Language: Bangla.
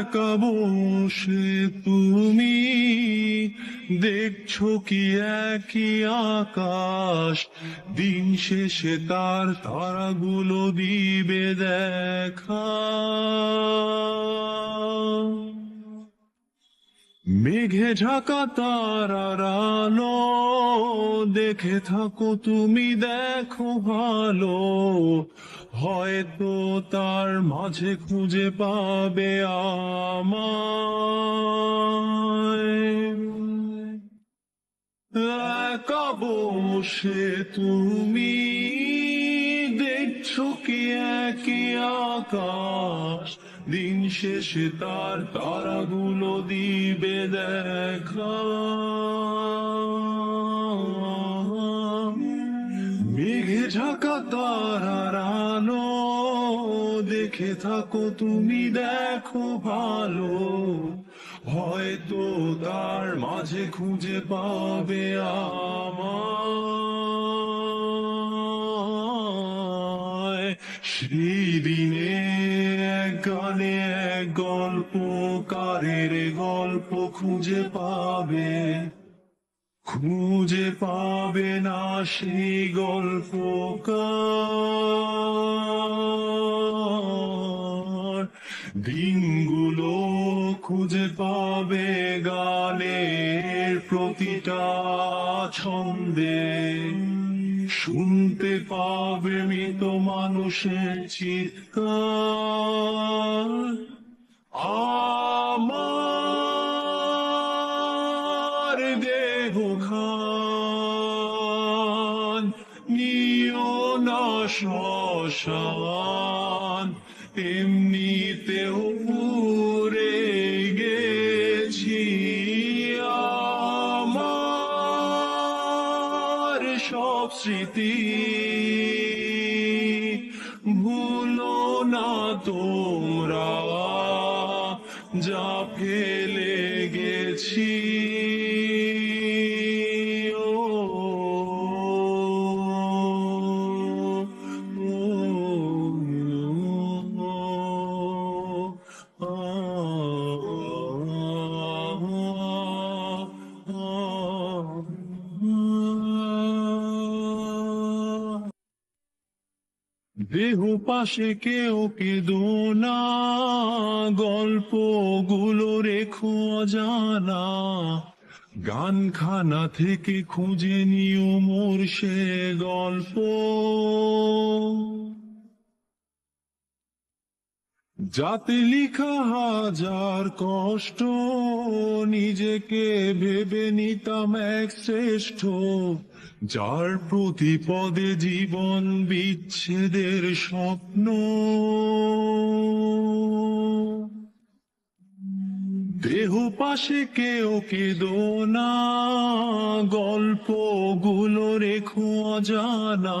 একা বসে তুমি? দেখছ কি একই আকাশ? দিন শেষে তার তারাগুলো দিবে দেখা। মেঘে ঢাকা আলো, দেখে থাকো তুমি দেখো ভালো। হয়তো তার মাঝে খুঁজে পাবে একা তুমি, দেখছ কি একই আকাশ। দিন শেষে তার তারাগুলো দিবে দেখা মেঘে ঢাকা তারার দেখে থাকো তুমি দেখো ভালো। হয়তো তার মাঝে খুঁজে পাবে সেই দিনে এক গানে এক গল্পকারের গল্প খুঁজে পাবে। খুঁজে পাবে না সেই গল্পকার দিনগুলো খুঁজে পাবে গানের প্রতিটা ছন্দে। শুনতে পাবে মৃত মানুষের চিৎকার। আমার দেহ খান নিও না শ্মশান এমনিতেও পুরে সব স্মৃতি। ভুলো না তোমরা যা ফেলে গেছি। দেহ পাশে কেউ কেদো না গল্পগুলো রেখো জানা গানখানা থেকে খুঁজে নিও মোর সে গল্প। যাতে লিখা হাজার কষ্ট, নিজেকে ভেবে নিতাম এক শ্রেষ্ঠ। যার প্রতিপদে জীবন বিচ্ছেদের স্বপ্ন। দেহ পাশে কেউ কেদো না গল্পগুলো রেখো জানা